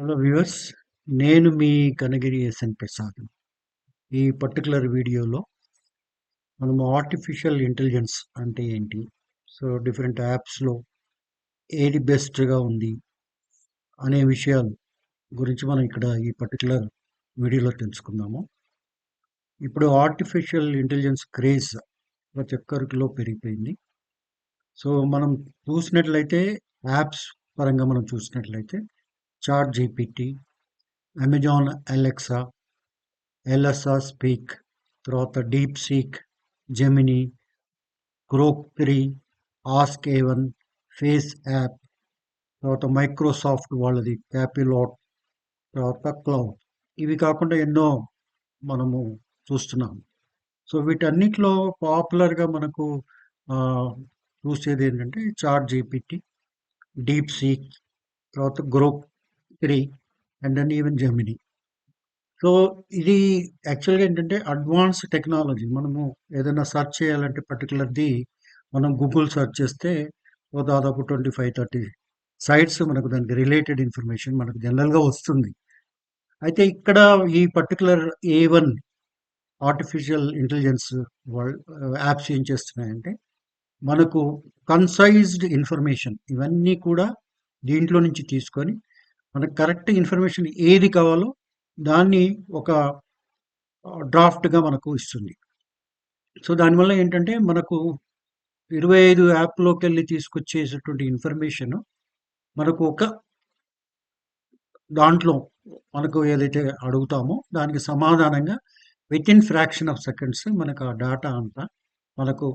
Hello viewers నేను మీ Kanigiri SN Prasad ఈ particular వీడియోలో మనము ఆర్టిఫిషియల్ ఇంటెలిజెన్స్ అంటే ఏంటి? సో డిఫరెంట్ యాప్స్లో ఏది బెస్ట్గా ఉంది అనే విషయాలు గురించి మనం ఇక్కడ ఈ పర్టికులర్ వీడియోలో తెలుసుకుందాము. ఇప్పుడు ఆర్టిఫిషియల్ ఇంటెలిజెన్స్ క్రేజ్ ప్రతి ఒక్కరికిలో పెరిగిపోయింది. సో మనం చూసినట్లయితే యాప్స్ పరంగా మనం చూసినట్లయితే chat GPT Amazon Alexa Elsa speak తర్వాత DeepSeek Gemini Grok three ask A one face app తర్వాత మైక్రోసాఫ్ట్ వాళ్ళది క్యాపిలాట్ తర్వాత క్లౌడ్ ఇవి కాకుండా ఎన్నో మనము చూస్తున్నాం. సో వీటన్నిటిలో పాపులర్గా మనకు చూసేది ఏంటంటే చాట్ జీపీటీ డీప్ సీక్ తర్వాత Grok three and then even Gemini so ఇది యాక్చువల్గా ఏంటంటే అడ్వాన్స్ టెక్నాలజీ మనము ఏదైనా సెర్చ్ చేయాలంటే పర్టికులర్ది మనం గూగుల్ సెర్చ్ చేస్తే ఓ దాదాపు ట్వంటీ ఫైవ్ థర్టీ సైట్స్ మనకు దానికి రిలేటెడ్ ఇన్ఫర్మేషన్ మనకు జనరల్గా వస్తుంది. అయితే ఇక్కడ ఈ particular A one artificial intelligence apps ఏం చేస్తున్నాయంటే మనకు కన్సైజ్డ్ ఇన్ఫర్మేషన్ ఇవన్నీ కూడా దీంట్లో నుంచి తీసుకొని మనకు కరెక్ట్ ఇన్ఫర్మేషన్ ఏది కావాలో దాన్ని ఒక డ్రాఫ్ట్గా మనకు ఇస్తుంది. సో దానివల్ల ఏంటంటే మనకు ఇరవై ఐదు యాప్లోకి వెళ్ళి తీసుకొచ్చేసేటువంటి ఇన్ఫర్మేషన్ మనకు ఒక దాంట్లో మనకు ఏదైతే అడుగుతామో దానికి సమాధానంగా with in fraction of seconds మనకు ఆ డేటా అంతా మనకు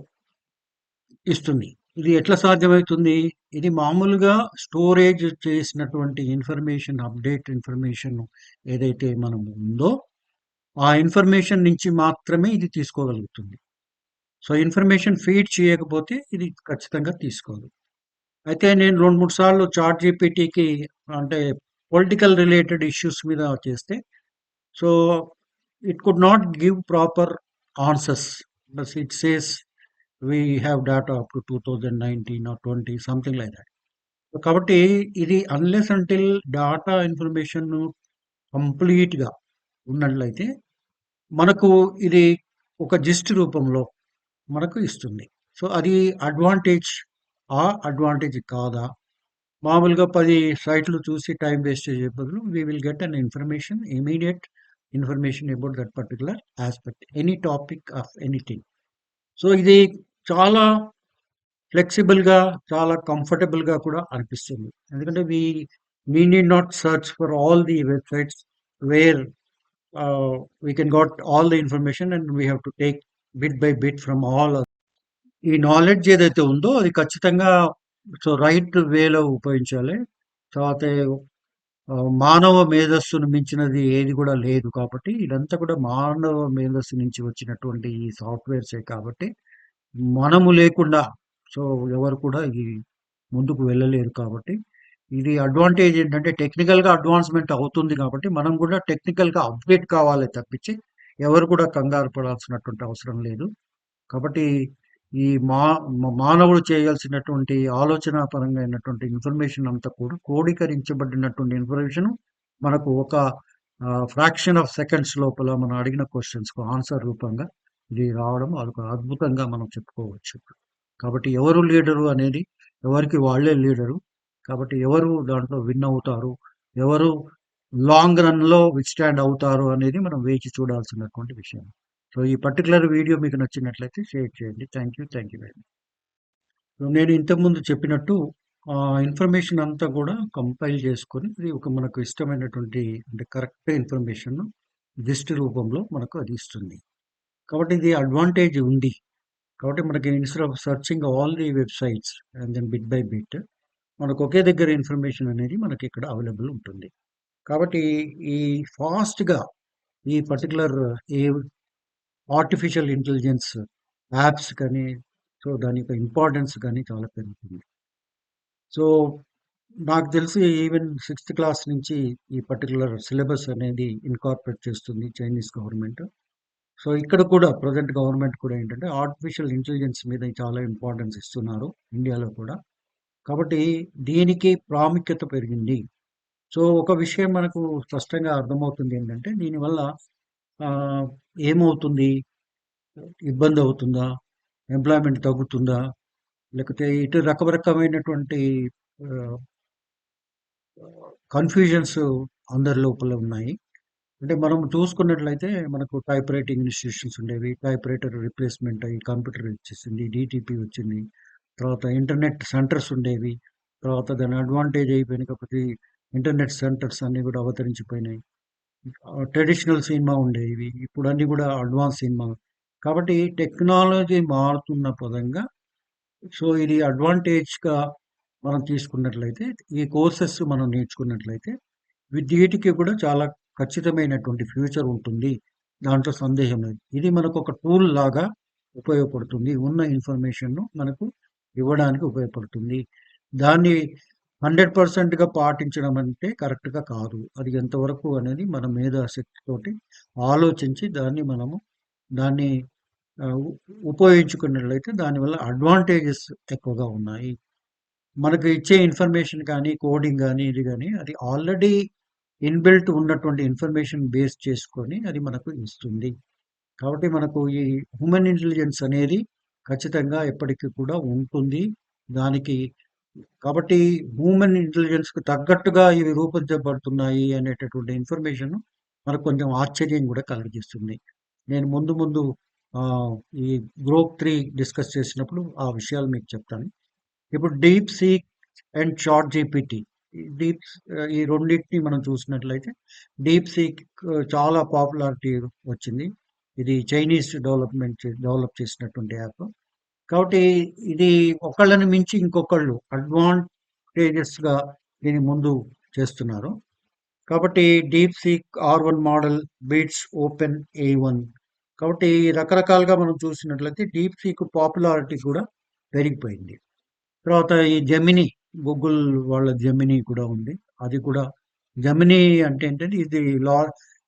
ఇస్తుంది. ఇది ఎట్లా సాధ్యమవుతుంది ఇది మామూలుగా స్టోరేజ్ చేసినటువంటి ఇన్ఫర్మేషన్ అప్డేట్ ఇన్ఫర్మేషన్ ఏదైతే మనం ఉందో ఆ ఇన్ఫర్మేషన్ నుంచి మాత్రమే ఇది తీసుకోగలుగుతుంది. సో ఇన్ఫర్మేషన్ ఫీడ్ చేయకపోతే ఇది ఖచ్చితంగా తీసుకోదు. అయితే నేను రెండు మూడు సార్లు చాట్ జీపీటీకి అంటే పొలిటికల్ రిలేటెడ్ ఇష్యూస్ మీద చేస్తే so it could not give proper answers. But it says we have data up to two thousand nineteen or twenty something like that కాబట్టి ఇది అన్లెస్ అంటిల్ డాటా ఇన్ఫర్మేషన్ కంప్లీట్గా ఉన్నట్లయితే మనకు ఇది ఒక జిస్ట్ రూపంలో మనకు ఇస్తుంది. సో అది అడ్వాంటేజ్ ఆ అడ్వాంటేజ్ కాదా? మామూలుగా పది సైట్లు చూసి టైం వేస్ట్ చేసే బదులు we will get an information immediate information about that particular aspect any topic of anything so ఇది చాలా ఫ్లెక్సిబుల్గా చాలా కంఫర్టబుల్గా కూడా అనిపిస్తుంది. ఎందుకంటే we we need not search for all the websites where we can got all the information and we have to take bit by bit from all ఈ knowledge ఏదైతే ఉందో అది ఖచ్చితంగా సో రైట్ వేలో ఉపయోగించాలి. తర్వాత మానవ మేధస్సును మించినది ఏది కూడా లేదు కాబట్టి ఇదంతా కూడా మానవ మేధస్సు నుంచి వచ్చినటువంటి ఈ సాఫ్ట్వేర్సే కాబట్టి మనము లేకుండా సో ఎవరు కూడా ఇది ముందుకు వెళ్ళలేరు కాబట్టి ఇది అడ్వాంటేజ్ ఏంటంటే టెక్నికల్గా అడ్వాన్స్మెంట్ అవుతుంది కాబట్టి మనం కూడా టెక్నికల్గా అప్డేట్ కావాలి తప్పించి ఎవరు కూడా కంగారు పడాల్సినటువంటి అవసరం లేదు. కాబట్టి ఈ మా మానవుడు చేయాల్సినటువంటి ఆలోచన పరంగా అయినటువంటి ఇన్ఫర్మేషన్ అంతా కూడా క్రోడీకరించబడినటువంటి ఇన్ఫర్మేషన్ మనకు ఒక ఫ్రాక్షన్ ఆఫ్ సెకండ్స్ లోపల మనం అడిగిన క్వశ్చన్స్కు ఆన్సర్ రూపంగా ఇది రావడం అదొక అద్భుతంగా మనం చెప్పుకోవచ్చు. కాబట్టి ఎవరు లీడరు అనేది ఎవరికి వాళ్ళే లీడరు. కాబట్టి ఎవరు దాంట్లో విన్ అవుతారు ఎవరు లాంగ్ రన్లో విత్ స్టాండ్ అవుతారు అనేది మనం వేచి చూడాల్సినటువంటి విషయం. సో ఈ పర్టికులర్ వీడియో మీకు నచ్చినట్లయితే షేర్ చేయండి. Thank you thank you very much so నేను ఇంతకుముందు చెప్పినట్టు ఆ ఇన్ఫర్మేషన్ అంతా కూడా కంపైల్ చేసుకొని ఇది ఒక మనకు ఇష్టమైనటువంటి అంటే కరెక్ట్ ఇన్ఫర్మేషన్ లిస్ట్ రూపంలో మనకు అది ఇస్తుంది. కాబట్టి ఇది అడ్వాంటేజ్ ఉంది. కాబట్టి మనకి instead of searching all the websites and then bit by bit మనకు ఒకే దగ్గర ఇన్ఫర్మేషన్ అనేది మనకి ఇక్కడ అవైలబుల్ ఉంటుంది. కాబట్టి ఈ ఫాస్ట్గా ఈ particular A artificial intelligence apps కానీ సో దాని యొక్క ఇంపార్టెన్స్ కానీ చాలా పెరుగుతుంది. సో నాకు తెలిసి ఈవెన్ సిక్స్త్ క్లాస్ నుంచి ఈ పర్టికులర్ సిలబస్ అనేది ఇన్కార్పొరేట్ చేస్తుంది చైనీస్ గవర్నమెంట్ సో ఇక్కడ కూడా ప్రజెంట్ గవర్నమెంట్ కూడా ఏంటంటే ఆర్టిఫిషియల్ ఇంటెలిజెన్స్ మీద చాలా ఇంపార్టెన్స్ ఇస్తున్నారు ఇండియాలో కూడా. కాబట్టి దీనికి ప్రాముఖ్యత పెరిగింది. సో, ఒక విషయం మనకు స్పష్టంగా అర్థమవుతుంది ఏంటంటే, దీనివల్ల ఏమవుతుంది ఇబ్బంది అవుతుందా ఎంప్లాయ్‌మెంట్ తగ్గుతుందా? లేకపోతే ఇటు రకరకమైనటువంటి కన్‌ఫ్యూజన్స్ అందరి లోపల ఉన్నాయి. అంటే మనం చూసుకున్నట్లయితే మనకు టైప్ రైటింగ్ ఇన్‌స్టిట్యూషన్స్ ఉండేవి. టైప్ రైటర్ రిప్లేస్‌మెంట్ అయ్యి కంప్యూటర్ వచ్చేసింది. డీటీపీ వచ్చింది. తర్వాత ఇంటర్నెట్ సెంటర్స్ ఉండేవి. తర్వాత దాని అడ్వాంటేజ్ అయిపోయిన కాకపోతే ఇంటర్నెట్ సెంటర్స్ అన్నీ కూడా అవతరించిపోయినాయి. ట్రెడిషనల్ సినిమా ఉండేవి. ఇప్పుడు అన్నీ కూడా అడ్వాన్స్ సినిమా. కాబట్టి టెక్నాలజీ మారుతున్న పదంగా సో, ఇది అడ్వాంటేజ్‌గా మనం తీసుకున్నట్లయితే ఈ కోర్సెస్ మనం నేర్చుకున్నట్లయితే వీటికి కూడా చాలా ఖచ్చితమైనటువంటి ఫ్యూచర్ ఉంటుంది. దాంట్లో సందేహం లేదు. ఇది మనకు ఒక టూల్ లాగా ఉపయోగపడుతుంది. ఉన్న ఇన్ఫర్మేషన్‌ను మనకు ఇవ్వడానికి ఉపయోగపడుతుంది. దాన్ని హండ్రెడ్ పర్సెంట్గా పాటించడం అంటే కరెక్ట్‌గా కాదు. అది ఎంతవరకు అనేది మన మేధాశక్తితోటి ఆలోచించి దాన్ని మనము దాన్ని ఉపయోగించుకున్నట్లయితే దానివల్ల అడ్వాంటేజెస్ ఎక్కువగా ఉన్నాయి. మనకు ఇచ్చే ఇన్ఫర్మేషన్ కానీ, కోడింగ్ కానీ ఇది కానీ అది ఆల్రెడీ ఇన్‌బిల్ట్ ఉన్నటువంటి ఇన్ఫర్మేషన్ బేస్ చేసుకొని అది మనకు ఇస్తుంది. కాబట్టి మనకు ఈ హ్యూమన్ ఇంటెలిజెన్స్ అనేది ఖచ్చితంగా ఎప్పటికీ కూడా ఉంటుంది. దానికి కాబట్టి హ్యూమన్ ఇంటెలిజెన్స్‌కి తగ్గట్టుగా ఇవి రూపొందించబడుతున్నాయి అనేటటువంటి ఇన్ఫర్మేషన్ మనకు కొంచెం ఆశ్చర్యం కూడా కలిగిస్తుంది. నేను ముందు ముందు ఆహ్, ఈ గ్రోప్ 3 డిస్కస్ చేసినప్పుడు ఆ విషయాలు మీకు చెప్తాను. ఇప్పుడు deep seek and chat GPT deep ఈ రెండిటిని మనం చూసినట్లయితే డీప్ సీక్ చాలా పాపులారిటీ వచ్చింది. ఇది చైనీస్ డెవలప్‌మెంట్ డెవలప్ చేసినటువంటి యాప్. కాబట్టి ఇది ఒకళ్ళని మించి ఇంకొకళ్ళు అడ్వాంటేజెస్‌గా దీని ముందు చేస్తున్నారు. కాబట్టి deep seek R one model beats open A one కాబట్టి రకరకాలుగా మనం చూసినట్లయితే డీప్ సీక్ పాపులారిటీ కూడా పెరిగిపోయింది. తర్వాత ఈ జెమినీ గూగుల్ వాళ్ళ జెమినీ కూడా ఉంది. అది కూడా జెమినీ అంటే ఏంటంటే ఇది లా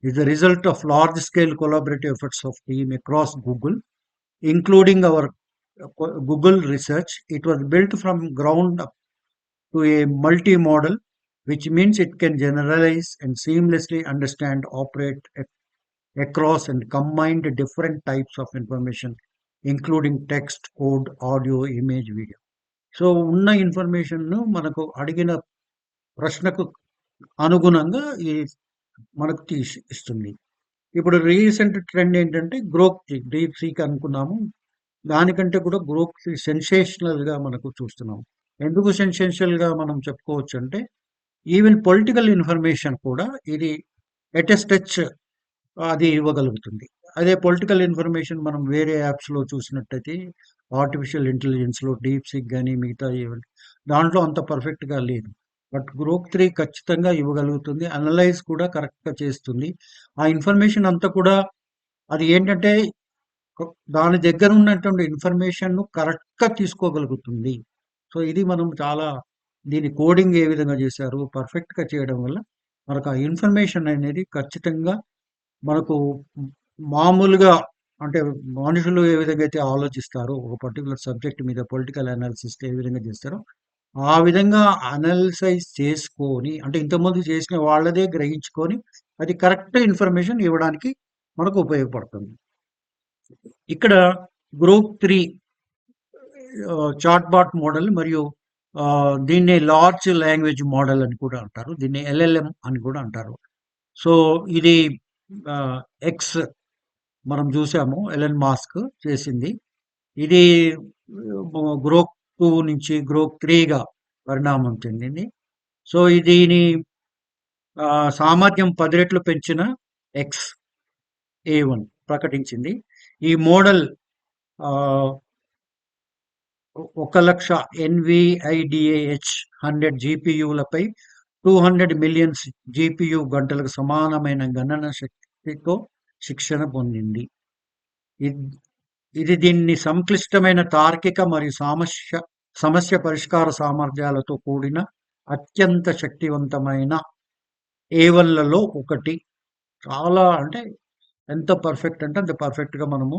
is the result of large scale collaborative efforts of team across Google including our Google research. It was built from ground up to a multi-model, which means it can generalize and seamlessly understand, operate across and combine the different types of information, including text, code, audio, image, video. So ఉన్న ఇన్ఫర్మేషన్‌ను మనకు అడిగిన ప్రశ్నకు అనుగుణంగా ఈ మనకు తీసి ఇస్తుంది. ఇప్పుడు రీసెంట్ ట్రెండ్ ఏంటంటే గ్రోక్ సీక్, డీప్ సీక్ అనుకున్నాము. దానికంటే కూడా గ్రోక్ సెన్సేషనల్‌గా మనకు చూస్తున్నాం. ఎందుకు సెన్సేషనల్‌గా మనం చెప్పుకోవచ్చంటే ఈవెన్ పొలిటికల్ ఇన్ఫర్మేషన్ కూడా ఇది ఎట్ ఎ స్ట్రెచ్ అది ఇవ్వగలుగుతుంది. అదే పొలిటికల్ ఇన్ఫర్మేషన్ మనం వేరే యాప్స్‌లో చూసినట్టయితే ఆర్టిఫిషియల్ ఇంటెలిజెన్స్‌లో డీప్ సిక్ కానీ మిగతా దాంట్లో అంత పర్ఫెక్ట్‌గా లేదు. బట్ గ్రోక్ త్రీ ఖచ్చితంగా ఇవ్వగలుగుతుంది. అనలైజ్ కూడా కరెక్ట్‌గా చేస్తుంది. ఆ ఇన్ఫర్మేషన్ అంతా కూడా అది ఏంటంటే దాని దగ్గర ఉన్నటువంటి ఇన్ఫర్మేషన్‌ను కరెక్ట్‌గా తీసుకోగలుగుతుంది. సో, ఇది మనం చాలా దీని కోడింగ్ ఏ విధంగా చేశారు, పర్ఫెక్ట్‌గా చేయడం వల్ల మనకు ఆ ఇన్ఫర్మేషన్ అనేది ఖచ్చితంగా మనకు మామూలుగా అంటే మనుషులు ఏ విధంగా అయితే ఆలోచిస్తారో ఒక పర్టికులర్ సబ్జెక్ట్ మీద పొలిటికల్ అనాలిసిస్ ఏ విధంగా చేస్తారో, ఆ విధంగా అనలైజ్ చేసుకొని అంటే ఇంతకుముందు చేసిన వాళ్ళదే గ్రహించుకొని అది కరెక్ట్ ఇన్ఫర్మేషన్ ఇవ్వడానికి మనకు ఉపయోగపడుతుంది. ఇక్కడ గ్రూప్ త్రీ చాట్‌బాట్ మోడల్ మరియు దీన్ని లార్జ్ లాంగ్వేజ్ మోడల్ అని కూడా అంటారు. దీన్ని ఎల్ఎల్ఎం అని కూడా అంటారు. సో, ఇది ఎక్స్ మనం చూసాము ఎలన్ మాస్క్ చేసింది. ఇది గ్రోక్ టూ నుంచి గ్రోక్ త్రీగా పరిణామం చెందింది. సో, దీని సామర్థ్యం పది రెట్లు పెంచిన ఎక్స్ ఏ వన్ ప్రకటించింది. ఈ మోడల్ ఒక లక్ష 1,00,000 ఎన్‌విఐడిఏహెచ్ 100 జీపీయూలపై 200 మిలియన్స్ జీపీయూ గంటలకు సమానమైన గణన శక్తితో శిక్షణ పొందింది. ఇది దీన్ని సంక్లిష్టమైన తార్కిక మరియు సమస్య సమస్య పరిష్కార సామర్థ్యాలతో కూడిన అత్యంత శక్తివంతమైన ఏవన్లలో ఒకటి. చాలా అంటే ఎంత పర్ఫెక్ట్ అంటే అంత పర్ఫెక్ట్‌గా మనము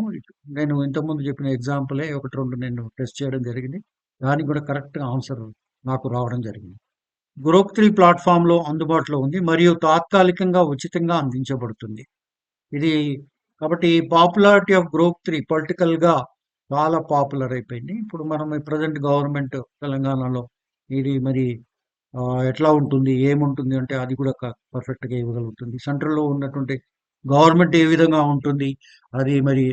నేను ఇంతకుముందు చెప్పిన ఎగ్జాంపులే 1, 2 నేను టెస్ట్ చేయడం జరిగింది. దానికి కూడా కరెక్ట్‌గా ఆన్సర్ నాకు రావడం జరిగింది. గ్రూప్ త్రీ ప్లాట్ఫామ్లో అందుబాటులో ఉంది మరియు తాత్కాలికంగా ఉచితంగా అందించబడుతుంది ఇది కాబట్టి పాపులారిటీ ఆఫ్ గ్రూప్ త్రీ పొలిటికల్గా చాలా పాపులర్ అయిపోయింది ఇప్పుడు మనం ప్రజెంట్ గవర్నమెంట్ తెలంగాణలో ఇది మరి ఎట్లా ఉంటుంది ఏముంటుంది అంటే అది కూడా పర్ఫెక్ట్గా ఇవ్వగలుగుతుంది సెంట్రల్లో ఉన్నటువంటి గవర్నమెంట్ ఏ విధంగా ఉంటుంది? అది మరి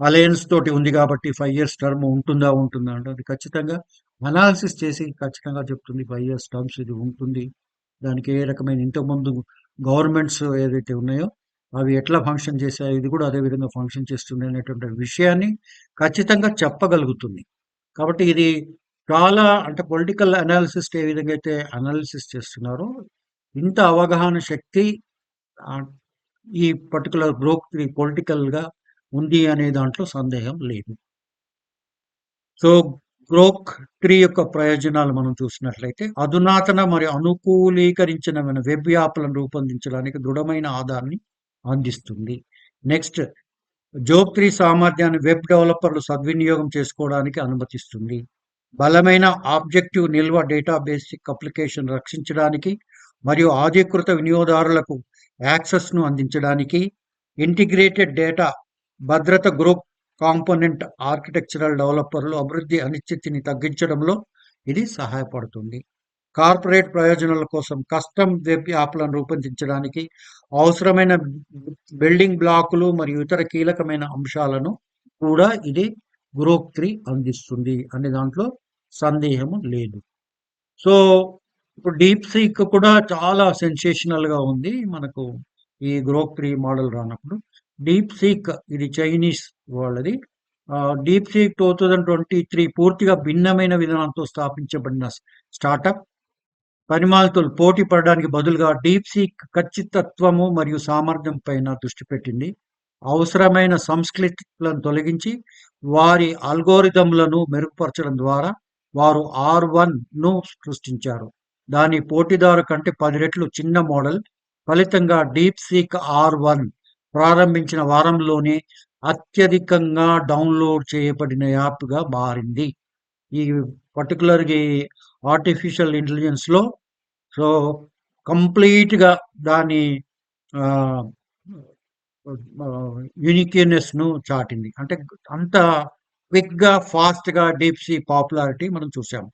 అలయన్స్ తోటి ఉంది కాబట్టి ఫైవ్ ఇయర్స్ టర్మ్ ఉంటుందా ఉంటుందా అంటే అది ఖచ్చితంగా అనాలిసిస్ చేసి ఖచ్చితంగా చెప్తుంది. ఫైవ్ ఇయర్స్ టర్మ్స్ ఇది ఉంటుంది. దానికి ఏ రకమైన ఇంతకుముందు గవర్నమెంట్స్ ఏదైతే ఉన్నాయో అవి ఎట్లా ఫంక్షన్ చేశాయో ఇది కూడా అదే విధంగా ఫంక్షన్ చేస్తుంది అనేటువంటి విషయాన్ని ఖచ్చితంగా చెప్పగలుగుతుంది. కాబట్టి ఇది చాలా అంటే పొలిటికల్ అనాలిసిస్ ఏ విధంగా అయితే అనాలిసిస్ చేస్తున్నారో ఇంత అవగాహన శక్తి ఈ పర్టికులర్ గ్రూప్ పొలిటికల్గా ఉంది అనే దాంట్లో సందేహం లేదు. సో గ్రోక్ త్రీ యొక్క ప్రయోజనాలు మనం చూసినట్లయితే అధునాతన మరియు అనుకూలీకరించిన వెబ్ యాప్లను రూపొందించడానికి దృఢమైన ఆధారాన్ని అందిస్తుంది. నెక్స్ట్ జోబ్ త్రీ సామర్థ్యాన్ని వెబ్ డెవలపర్లు సద్వినియోగం చేసుకోవడానికి అనుమతిస్తుంది. బలమైన ఆబ్జెక్టివ్ నిల్వ డేటాబేసిక్ అప్లికేషన్ రక్షించడానికి మరియు ఆధీకృత వినియోగదారులకు యాక్సెస్ను అందించడానికి ఇంటిగ్రేటెడ్ డేటా భద్రత గ్రూప్ కాంపోనెంట్ ఆర్కిటెక్చరల్ డెవలపర్లు అభివృద్ధి అనిశ్చితిని తగ్గించడంలో ఇది సహాయపడుతుంది. కార్పొరేట్ ప్రయోజనాల కోసం కస్టమ్ వెబ్ యాప్లను రూపొందించడానికి అవసరమైన బిల్డింగ్ బ్లాకులు మరియు ఇతర కీలకమైన అంశాలను కూడా ఇది గ్రూప్ త్రీ అందిస్తుంది అనే దాంట్లో సందేహము లేదు. సో ఇప్పుడు డీప్ సీక్ కూడా చాలా సెన్సేషనల్గా ఉంది. మనకు ఈ గ్రోక్ త్రీ మోడల్ రానప్పుడు డీప్ సీక్ ఇది చైనీస్ వాళ్ళది. Deep seek two thousand twenty three పూర్తిగా భిన్నమైన విధానంతో స్థాపించబడిన స్టార్టప్. పరిమాలతో పోటీ పడడానికి బదులుగా డీప్ సీక్ ఖచ్చితత్వము మరియు సామర్థ్యం పైన దృష్టి పెట్టింది. అవసరమైన సంస్కృతులను తొలగించి వారి అల్గోరిథంలను మెరుగుపరచడం ద్వారా వారు ఆర్ వన్ను సృష్టించారు. దాని పోటీదారు కంటే పది రెట్లు చిన్న మోడల్. ఫలితంగా డీప్ సీక్ ఆర్ వన్ ప్రారంభించిన వారంలోనే అత్యధికంగా డౌన్లోడ్ చేయబడిన యాప్గా మారింది. ఈ పర్టికులర్ ఆర్టిఫిషియల్ ఇంటెలిజెన్స్లో సో కంప్లీట్గా దాని యూనిక్యూనెస్ను చాటింది. అంటే అంత క్విక్గా ఫాస్ట్గా డీప్ సీ పాపులారిటీ మనం చూసాము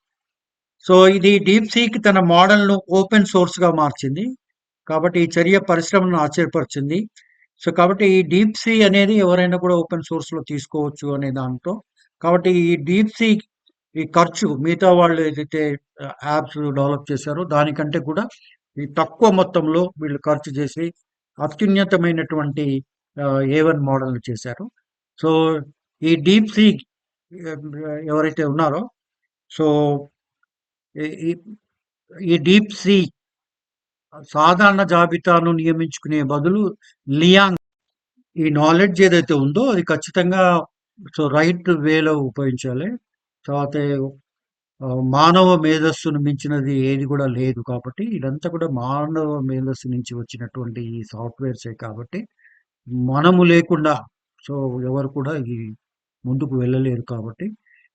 సో ఇది డీప్ సీక్ తన మోడల్ను ఓపెన్ సోర్స్గా మార్చింది. కాబట్టి ఈ చర్య పరిశ్రమను ఆశ్చర్యపరిచింది. సో కాబట్టి ఈ డీప్ సీ అనేది ఎవరైనా కూడా ఓపెన్ సోర్స్లో తీసుకోవచ్చు అనే దాంట్లో కాబట్టి ఈ డీప్ సీ ఈ ఖర్చు మిగతా వాళ్ళు ఏదైతే యాప్స్ డెవలప్ చేశారో దానికంటే కూడా ఈ తక్కువ మొత్తంలో వీళ్ళు ఖర్చు చేసి అత్యున్నతమైనటువంటి ఏ వన్ మోడల్ చేశారు. సో ఈ డీప్ సీ ఎవరైతే ఉన్నారో సో ఈ- డీప్ సీ సాధారణ జాబితాను నియమించుకునే బదులు లియాంగ్ ఈ నాలెడ్జ్ ఏదైతే ఉందో అది ఖచ్చితంగా సో రైట్ వేలో ఉపయోగించాలి. తర్వాత మానవ మేధస్సును మించినది ఏది కూడా లేదు కాబట్టి ఇదంతా కూడా మానవ మేధస్సు నుంచి వచ్చినటువంటి ఈ సాఫ్ట్వేర్సే కాబట్టి మనము లేకుండా సో ఎవరు కూడా ఈ ముందుకు వెళ్ళలేరు కాబట్టి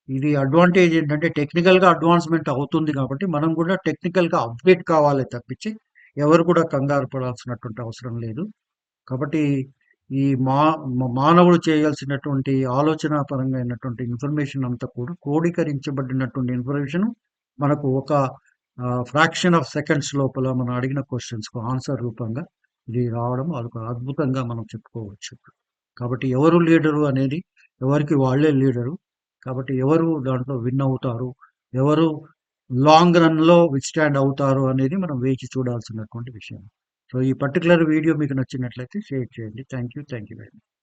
ఇది అడ్వాంటేజ్ ఏంటంటే టెక్నికల్గా అడ్వాన్స్మెంట్ అవుతుంది కాబట్టి మనం కూడా టెక్నికల్గా అప్డేట్ కావాలి తప్పించి ఎవరు కూడా కంగారు పడాల్సినటువంటి అవసరం లేదు. కాబట్టి ఈ మా మానవుడు చేయాల్సినటువంటి ఆలోచన పరంగా అయినటువంటి ఇన్ఫర్మేషన్ అంతా కూడా క్రోడీకరించబడినటువంటి ఇన్ఫర్మేషన్ మనకు ఒక ఫ్రాక్షన్ ఆఫ్ సెకండ్స్ లోపల మనం అడిగిన క్వశ్చన్స్కు ఆన్సర్ రూపంగా ఇది రావడం అదొక అద్భుతంగా మనం చెప్పుకోవచ్చు. కాబట్టి ఎవరు లీడరు అనేది ఎవరికి వాళ్ళే లీడరు కాబట్టి ఎవరు దాంట్లో విన్ అవుతారు? ఎవరు లాంగ్ రన్లో విత్స్టాండ్ అవుతారు అనేది మనం వేచి చూడాల్సినటువంటి విషయం. సో ఈ పర్టికులర్ వీడియో మీకు నచ్చినట్లయితే షేర్ చేయండి. Thank you thank you very much